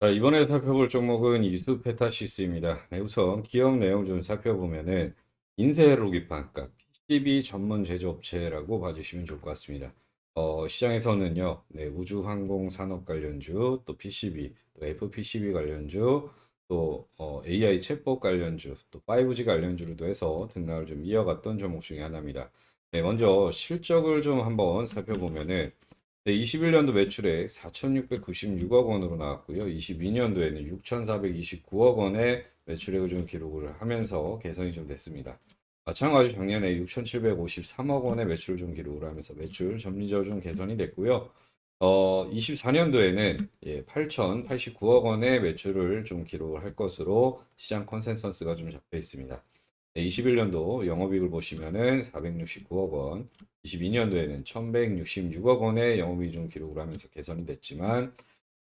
자, 이번에 살펴볼 종목은 이수페타시스입니다. 네, 우선 기업 내용 좀 살펴보면은 인쇄로기판, 그러니까 PCB 전문 제조업체라고 봐주시면 좋을 것 같습니다. 어, 시장에서는요, 네, 우주항공 산업 관련주, 또 PCB, 또 FPCB 관련주, 또 어, AI 챗봇 관련주, 또 5G 관련주로도 해서 등락을 좀 이어갔던 종목 중에 하나입니다. 네, 먼저 실적을 좀 한번 살펴보면은 네, 21년도 매출액 4,696억 원으로 나왔고요. 22년도에는 6,429억 원의 매출액을 좀 기록을 하면서 개선이 좀 됐습니다. 마찬가지로 작년에 6,753억 원의 매출을 좀 기록을 하면서 매출 점리적으로 좀 개선이 됐고요. 어, 24년도에는 예, 8,089억 원의 매출을 좀 기록을 할 것으로 시장 컨센서스가 좀 잡혀 있습니다. 네, 21년도 영업이익을 보시면은 469억 원, 22년도에는 1166억 원의 영업이익 좀 기록을 하면서 개선이 됐지만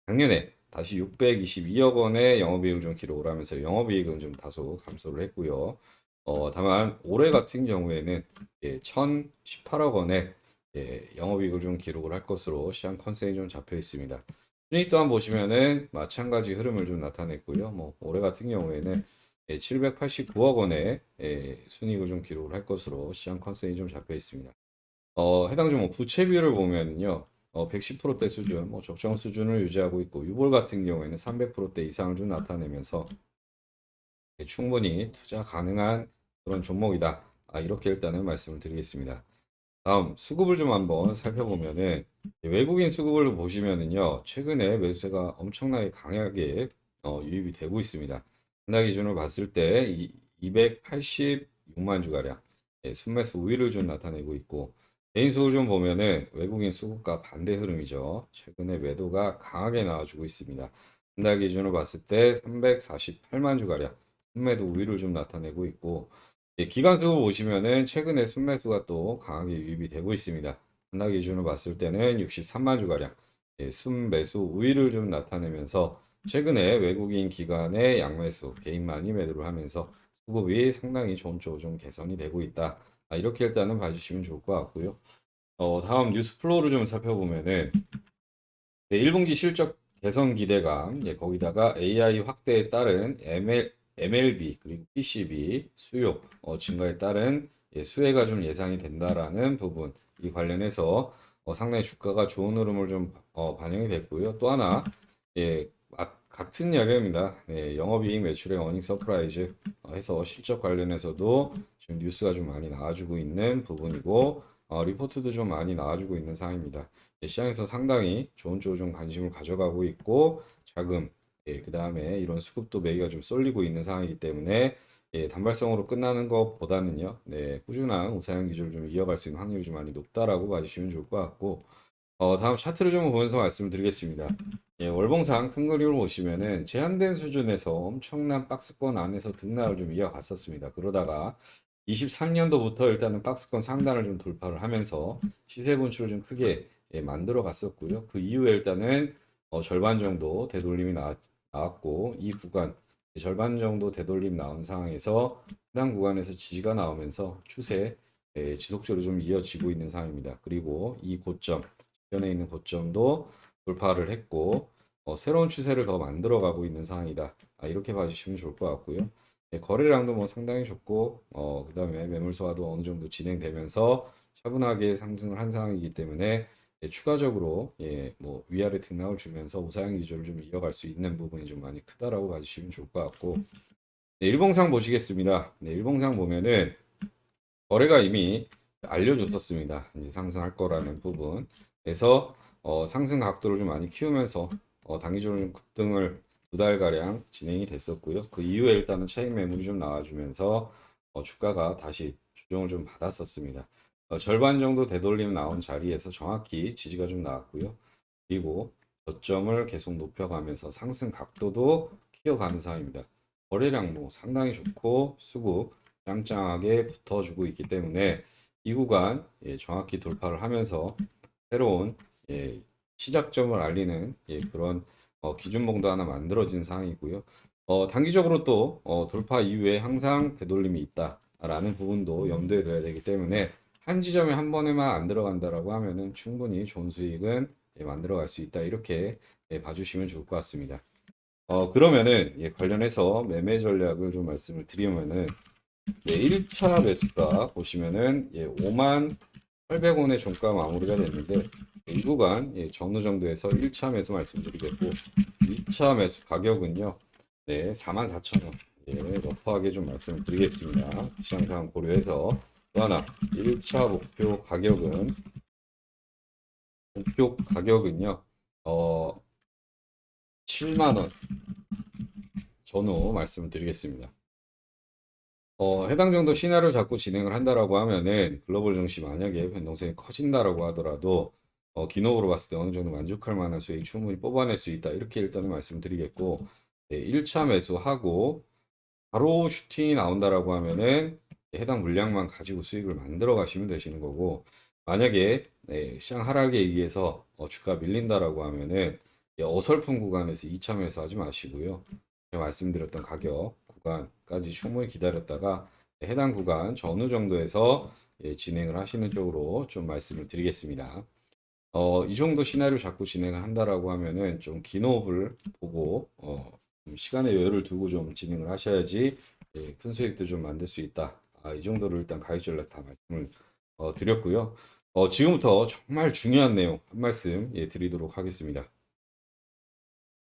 작년에 다시 622억 원의 영업이익을 좀 기록을 하면서 영업이익은 좀 다소 감소를 했고요. 어, 다만 올해 같은 경우에는 예, 1,018억 원의 예, 영업이익을 좀 기록을 할 것으로 시장 컨센이 좀 잡혀 있습니다. 순이익 또한 보시면은 마찬가지 흐름을 좀 나타냈고요. 뭐 올해 같은 경우에는 789억 원의 예, 순이익을 좀 기록을 할 것으로 시장 컨센이 좀 잡혀 있습니다. 어, 해당 종목 부채 비율을 보면요. 어, 110%대 수준, 뭐 적정 수준을 유지하고 있고 유볼 같은 경우에는 300%대 이상을 좀 나타내면서 예, 충분히 투자 가능한 그런 종목이다. 아, 이렇게 일단은 말씀을 드리겠습니다. 다음 수급을 좀 한번 살펴보면은 외국인 수급을 보시면은요. 최근에 매수세가 엄청나게 강하게 어, 유입이 되고 있습니다. 하나 기준으로 봤을 때 이- 286만 주가량 예, 순매수 우위를 좀 나타내고 있고 개인 수급을 좀 보면은 외국인 수급과 반대 흐름이죠. 최근에 매도가 강하게 나와주고 있습니다. 한 달 기준으로 봤을 때 348만 주가량 순매도 우위를 좀 나타내고 있고 예, 기간 수급 보시면은 최근에 순매수가 또 강하게 유입이 되고 있습니다. 한 달 기준으로 봤을 때는 63만 주가량 예, 순매수 우위를 좀 나타내면서 최근에 외국인 기관의 양매수, 개인만이 매도를 하면서 수급이 상당히 쪽으로 좀 개선이 되고 있다. 아, 이렇게 일단은 봐주시면 좋을 것 같고요. 어, 다음 뉴스 플로우를 좀 살펴보면은 네, 1분기 실적 개선 기대감, 예, 거기다가 AI 확대에 따른 ML, MLB 그리고 PCB 수요 어, 증가에 따른 예, 수혜가 좀 예상이 된다라는 부분 이 관련해서 어, 상당히 주가가 좋은 흐름을 좀 어, 반영이 됐고요. 또 하나 예, 아, 같은 이야기입니다. 네, 영업이익 매출의 어닝 서프라이즈 어, 해서 실적 관련해서도 지금 뉴스가 좀 많이 나와주고 있는 부분이고 어, 리포트도 좀 많이 나와주고 있는 상황입니다. 예, 시장에서 상당히 좋은 쪽으로 좀 관심을 가져가고 있고 자금, 예, 그 다음에 이런 수급도 매기가 좀 쏠리고 있는 상황이기 때문에 예, 단발성으로 끝나는 것보다는요, 네, 꾸준한 우상향 기조를 좀 이어갈 수 있는 확률이 좀 많이 높다라고 봐주시면 좋을 것 같고, 어, 다음 차트를 좀 보면서 말씀드리겠습니다. 예, 월봉상 큰 그림을 보시면은 제한된 수준에서 엄청난 박스권 안에서 등락을 좀 이어갔었습니다. 그러다가 23년도부터 일단은 박스권 상단을 좀 돌파를 하면서 시세 분출을 좀 크게 예, 만들어 갔었고요. 그 이후에 일단은 어, 절반 정도 되돌림이 나왔, 나왔고 이 구간 절반 정도 되돌림 나온 상황에서 해당 구간에서 지지가 나오면서 추세 예, 지속적으로 좀 이어지고 있는 상황입니다. 그리고 이 고점 전에 있는 고점도 돌파를 했고 어, 새로운 추세를 더 만들어가고 있는 상황이다. 아, 이렇게 봐주시면 좋을 것 같고요. 예, 거래량도 뭐 상당히 좋고 어, 그 다음에 매물 소화도 어느 정도 진행되면서 차분하게 상승을 한 상황이기 때문에 예, 추가적으로 예, 뭐 위아래 등락을 주면서 우상향 기조를 좀 이어갈 수 있는 부분이 좀 많이 크다라고 봐주시면 좋을 것 같고 네, 일봉상 보시겠습니다. 네, 일봉상 보면은 거래가 이미 알려줬었습니다. 이제 상승할 거라는 부분. 그래서 어, 상승 각도를 좀 많이 키우면서 어, 단기적으로 좀 급등을 두 달가량 진행이 됐었고요. 그 이후에 일단은 차익 매물이 좀 나와주면서 어, 주가가 다시 조정을 좀 받았었습니다. 어, 절반 정도 되돌림 나온 자리에서 정확히 지지가 좀 나왔고요. 그리고 저점을 계속 높여가면서 상승 각도도 키워가는 상황입니다. 거래량 뭐 상당히 좋고 수급 짱짱하게 붙어주고 있기 때문에 이 구간 예, 정확히 돌파를 하면서 새로운 예, 시작점을 알리는 예, 그런 어, 기준봉도 하나 만들어진 상황이고요. 어, 단기적으로 또 어, 돌파 이후에 항상 되돌림이 있다라는 부분도 염두에 둬야 되기 때문에 한 지점에 한 번에만 안 들어간다라고 하면은 충분히 좋은 수익은 예, 만들어갈 수 있다 이렇게 예, 봐주시면 좋을 것 같습니다. 어, 그러면은 예, 관련해서 매매 전략을 좀 말씀을 드리면은 예, 1차 매수가 보시면은 예, 5만 800원의 종가 마무리가 됐는데 이 구간 예, 전후 정도에서 1차 매수 말씀드리겠고 2차 매수 가격은요. 네, 44,000원. 예, 러프하게 좀 말씀을 드리겠습니다. 시장 상황 고려해서 또 하나 1차 목표 가격은 목표 가격은요. 어 7만 원 전후 말씀을 드리겠습니다. 어, 해당 정도 시나리오 잡고 진행을 한다라고 하면은 글로벌 증시 만약에 변동성이 커진다라고 하더라도 어, 기노으로 봤을 때 어느 정도 만족할 만한 수익 충분히 뽑아낼 수 있다. 이렇게 일단은 말씀드리겠고 네, 1차 매수하고 바로 슈팅이 나온다라고 하면은 해당 물량만 가지고 수익을 만들어 가시면 되시는 거고 만약에 네, 시장 하락에 의해서 어, 주가 밀린다라고 하면은 예, 어설픈 구간에서 2차 매수하지 마시고요. 제가 말씀드렸던 가격 구간 까지 충분히 기다렸다가 해당 구간 전후 정도에서 예, 진행을 하시는 쪽으로 좀 말씀을 드리겠습니다. 어, 이 정도 시나리오 자꾸 진행을 한다라고 하면은 좀 기노업을 보고 어, 좀 시간의 여유를 두고 좀 진행을 하셔야지 예, 큰 수익도 좀 만들 수 있다. 아, 이 정도로 일단 전략 다 말씀을 어, 드렸고요. 어, 지금부터 정말 중요한 내용 한 말씀 예, 드리도록 하겠습니다.